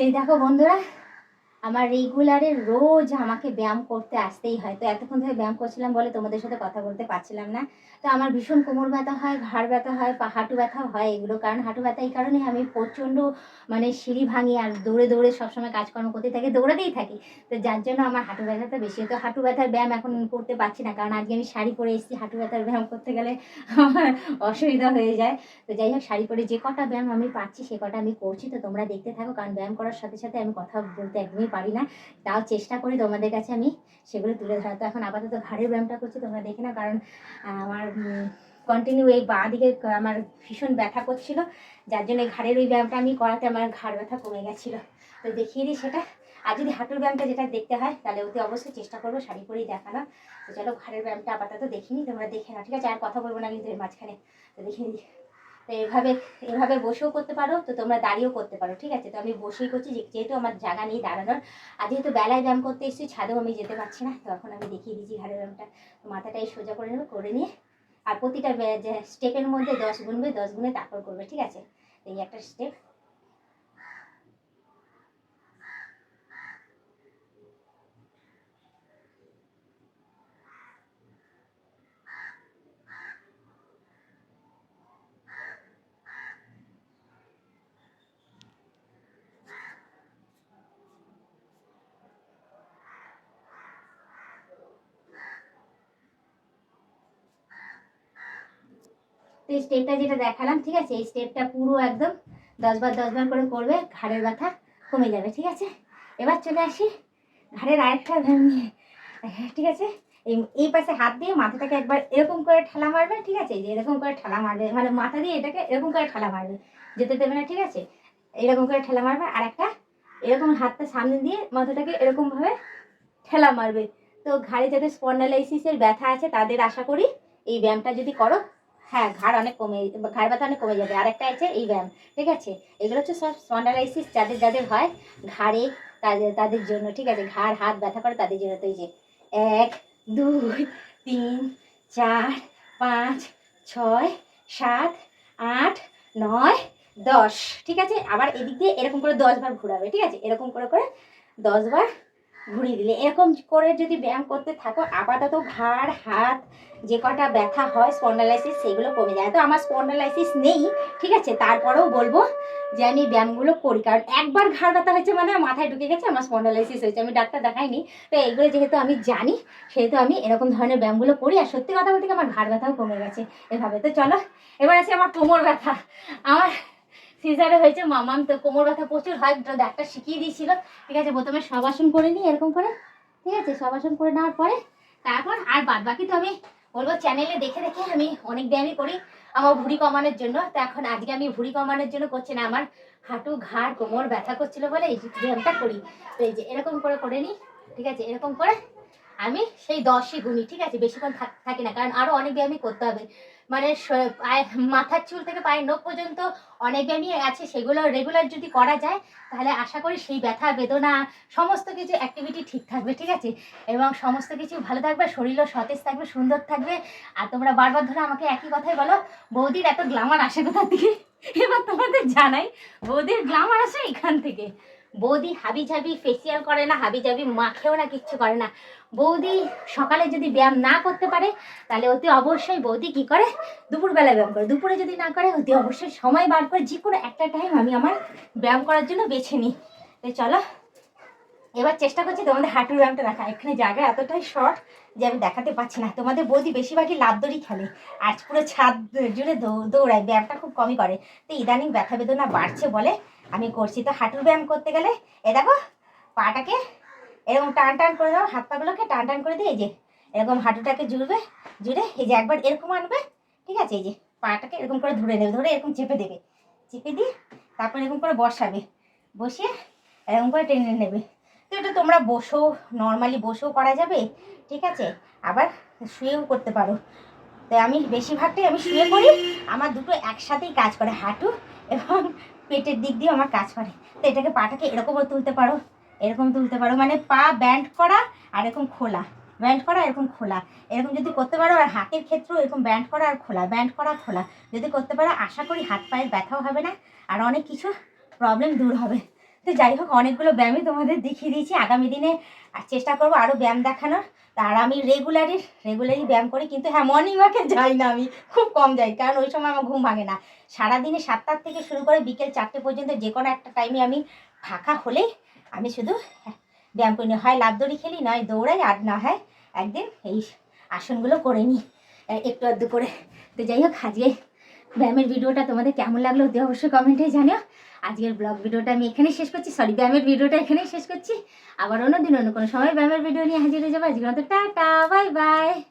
এই দেখো বন্ধুরা আমার রেগুলারে রোজ আমাকে ব্যায়াম করতে আসতেই হয়। তো এতক্ষণ ধরে ব্যায়াম করছিলাম বলে তোমাদের সাথে কথা বলতে পারছিলাম না। তো আমার ভীষণ কোমর ব্যথা হয়, ঘাড় ব্যথা হয়, পা হাঁটু ব্যথা হয় এগুলো। কারণ হাঁটু ব্যথা এই কারণে আমি প্রচণ্ড মানে সিঁড়ি ভাঙি আর দৌড়ে দৌড়ে সবসময় কাজকর্ম করতে থাকি, দৌড়াতেই থাকি। তো যার জন্য আমার হাঁটু ব্যথাটা বেশি তো হাঁটু ব্যথার ব্যায়াম এখন করতে পারছি না। কারণ আজকে আমি শাড়ি পরে এসেছি। হাঁটু ব্যথার ব্যায়াম করতে গেলে আমার অসুবিধা হয়ে যায়। তো যাই হোক, শাড়ি পরে যে কটা ব্যায়াম আমি পাচ্ছি সে কটা আমি করছি। তো তোমরা দেখতে থাকো। কারণ ব্যায়াম করার সাথে সাথে আমি কথা বলতে একদমই পারি না। তাও চেষ্টা করি তোমাদের কাছে আমি সেগুলো তুলে ধরা তো এখন আপাতত ঘাড়ের ব্যায়ামটা করছি, তোমরা দেখে না কারণ আমার কন্টিনিউ এই বাঁ দিকে, আমার ভীষণ ব্যথা করছিল। যার জন্য ঘাড়ের ওই ব্যায়ামটা আমি করাতে আমার ঘাড় ব্যথা কমে গেছিল। তো দেখিয়ে দিই সেটা। আর যদি হাঁটুর ব্যায়ামটা যেটা দেখতে হয়, তাহলে ওতে অবশ্যই চেষ্টা করব শাড়ি পরেই দেখানো তো চলো ঘাড়ের ব্যায়ামটা আপাতত দেখিনি, তোমরা দেখে না ঠিক আছে? আর কথা বলব না কিন্তু এর মাঝখানে। তো দেখিয়ে দিই। তো এভাবে এভাবে বসেও করতে পারো, তো তোমরা দাঁড়িয়েও করতে পারো, ঠিক আছে? তো আমি বসেই করছি যেহেতু আমার জায়গা নেই দাঁড়ানোর। আর যেহেতু বেলায় ব্যায়াম করতে এসেছি, ছাদেও আমি যেতে পারছি না, তো এখন আমি দেখিয়ে দিচ্ছি ঘাড়ের ব্যায়ামটা। মাথাটাই সোজা করে নেবে, করে নিয়ে, আর প্রতিটা স্টেপের মধ্যে দশ গুনবে, দশ গুনে তারপর করবে, ঠিক আছে? এই একটা স্টেপ তো এই স্টেপটা যেটা দেখালাম, ঠিক আছে? এই স্টেপটা পুরো একদম দশ বার দশ বার করে করবে, ঘাড়ের ব্যথা কমে যাবে, ঠিক আছে? এবার চলে আসি ঘাড়ের আরেকটা ঠিক আছে? এই এই পাশে হাত দিয়ে মাথাটাকে একবার এরকম করে ঠেলা মারবে, ঠিক আছে? যে এরকম করে ঠেলা মারবে মানে মাথা দিয়ে এটাকে এরকম করে ঠেলা মারবে, যেতে দেবে না, ঠিক আছে? এরকম করে ঠেলা মারবে, আর একটা এরকম হাতটা সামনে দিয়ে মাথাটাকে এরকমভাবে ঠেলা মারবে। তো ঘাড়ে যাদের স্পন্ডালাইসিসের ব্যথা আছে, তাদের আশা করি এই ব্যায়ামটা যদি করো হ্যাঁ ঘাড় অনেক কমে, ঘাড় ব্যথা অনেক কমে যাবে। আরেকটা আছে, এই ব্যায়াম, ঠিক আছে? এগুলো হচ্ছে সব স্পন্ডালাইসিস যাদের যাদের হয় ঘাড়ে, তাদের তাদের জন্য, ঠিক আছে? ঘাড়, হাত ব্যথা করে তাদের জন্য। তো এই যে, এক, দুই, তিন, চার, পাঁচ, ছয়, সাত, আট, নয়, দশ, ঠিক আছে? আবার এদিক দিয়ে এরকম করে দশ বার ঘোরাবে, ঠিক আছে? এরকম করে করে দশ বার ঘুরিয়ে দিলে। এরকম করে যদি ব্যায়াম করতে থাকো, আপাতত ঘাড়, হাত, যে কটা ব্যথা হয় স্পন্ডালাইসিস সেগুলো কমে যায়। তো আমার স্পন্ডালাইসিস নেই, ঠিক আছে? তারপরেও বলব যে আমি ব্যায়ামগুলো করি। কারণ একবার ঘাড় ব্যথা হয়েছে মানে মাথায় ঢুকে গেছে, আমার স্পন্ডালাইসিস হয়েছে। আমি ডাক্তার দেখাইনি। তো এগুলো যেহেতু আমি জানি, সেহেতু আমি এরকম ধরনের ব্যায়ামগুলো করি। আর সত্যি কথা বলতে আমার ঘাড় ব্যথাও কমে গেছে এভাবে। তো চলো, এবার আছে আমার কোমর ব্যথা। আমার সিজারে হয়েছে মামাম তো কোমর ব্যথা প্রচুর হয় ডাক্তার শিখিয়ে দিয়েছিল। ঠিক আছে, প্রথমে সবাসন করে নিই এরকম করে। ঠিক আছে সবাসন করে নেওয়ার পরে তারপর আর বাদ বাকি তো আমি বলব চ্যানেলে দেখে দেখে আমি অনেক ব্যায়ামই করি আমার ভুঁড়ি কমানোর জন্য। তো এখন আজকে আমি ভুঁড়ি কমানোর জন্য করছি না, আমার হাঁটু, ঘাড়, কোমর ব্যথা করছিল বলে এই ব্যায়ামটা করি। তো এই যে এরকম করে করে নিই, ঠিক আছে, এরকম করে আমি সেই দশই গুনি ঠিক আছে, বেশিক্ষণ থাকি না, কারণ আরও অনেক ব্যায়ামই করতে হবে। মানে মাথার চুল থেকে পায়ের নখ পর্যন্ত অনেক ব্যায়ামই আছে, সেগুলো রেগুলার যদি করা যায়, তাহলে আশা করি সেই ব্যথা, বেদনা, সমস্ত কিছু অ্যাক্টিভিটি ঠিক থাকবে, ঠিক আছে? এবং সমস্ত কিছু ভালো থাকবে শরীরও সতেজ থাকবে, সুন্দর থাকবে। আর তোমরা বারবার ধরে আমাকে একই কথাই বলো, বৌদির এত গ্লামার আসে কোথা থেকে? এবার তোমাদের জানাই, বৌদির গ্লামার আসে এখান থেকে। বৌদি হাবি জাবি ফেসিয়াল করে না, হাবি জাবি মাখেও না, কিচ্ছু করে না। বৌদি সকালে যদি ব্যায়াম না করতে পারে, তাহলে অতি অবশ্যই বৌদি কি করে? দুপুরবেলা ব্যায়াম করে। দুপুরে যদি না করে, অতি অবশ্যই সময় বার করে যে কোনো একটা টাইম আমি আমার ব্যায়াম করার জন্য বেছে নিই। তো চলো, এবার চেষ্টা করছি তোমাদের হাঁটুর ব্যায়ামটা দেখা। এখানে জায়গা এতটাই শর্ট যে আমি দেখাতে পারছি না। তোমাদের বৌদি বেশিরভাগই লাভদড়ি খেলে। আজ পুরো ছাদ জুড়ে দৌড়ায়, ব্যায়ামটা খুব কমই করে। তো ইদানিং ব্যথা বেদনা বাড়ছে বলে আমি করছি। তো হাঁটুর ব্যায়াম করতে গেলে, এ দেখো, পাটাকে এরকম টান টান করে দাও, হাত পাগুলোকে টান টান করে দিয়ে এই যে, এরকম হাঁটুটাকে জুড়বে, জুড়ে এই যে একবার এরকম আনবে, ঠিক আছে? এই যে পাটাকে এরকম করে ধরে নেবে, ধরে এরকম চেপে দেবে। চেপে দিয়ে তারপর এরকম করে বসাবে। বসিয়ে এরকম করে টেনে নেবে। তো এটা তোমরা বসেও নর্মালি বসেও করা যাবে, ঠিক আছে? আবার শুয়েও করতে পারো। তো আমি বেশিরভাগটাই আমি শুয়ে করি, আমার দুটো একসাথেই কাজ করে, হাঁটু এবং পেটের দিক দিয়ে আমার কাজ করে। তো এটাকে পাটাকে এরকমও তুলতে পারো, এরকম তুলতে পারো। মানে পা ব্যান্ড করা আর এরকম খোলা। ব্যান্ড করা এরকম খোলা। এরকম যদি করতে পারো আর হাতের ক্ষেত্রেও এরকম ব্যান্ড করা আর খোলা। ব্যান্ড করা খোলা। যদি করতে পারো, আশা করি হাত পায়ের ব্যথাও হবে না। আর অনেক কিছু প্রবলেম দূর হবে। তো যাই হোক, অনেকগুলো ব্যায়ামই তোমাদের দেখিয়ে দিয়েছি। আগামী দিনে আর চেষ্টা করব আরও ব্যায়াম দেখানোর। আর আমি রেগুলারই রেগুলারই ব্যায়াম করি, কিন্তু হ্যাঁ মর্নিং ওয়াকে যাই না আমি, খুব কম যাই, কারণ ওই সময় আমার ঘুম ভাঙে না। সারাদিনে সাতটার থেকে শুরু করে বিকেল চারটে পর্যন্ত যে কোনো একটা টাইমে আমি ফাঁকা হলেই আমি শুধু ব্যায়াম করি। হয় লাভ দড়ি খেলি, নয় দৌড়াই, আর না হয় একদিন এই আসনগুলো করে নিই। একটু আধটু করে। তো যাই হোক, আজকে ব্যায়ামের ভিডিওটা তোমাদের কেমন লাগল অতি অবশ্যই কমেন্টে জানিও। আজকের ব্লগ ভিডিওটা আমি এখানেই শেষ করছি। সরি ব্যায়ামের ভিডিওটা এখানেই শেষ করছি। আবার অন্য দিন অন্য কোনো সময় ব্যায়ামের ভিডিও নিয়ে হাজির হয়ে যাব। আজকের মতো টাটা বাই বাই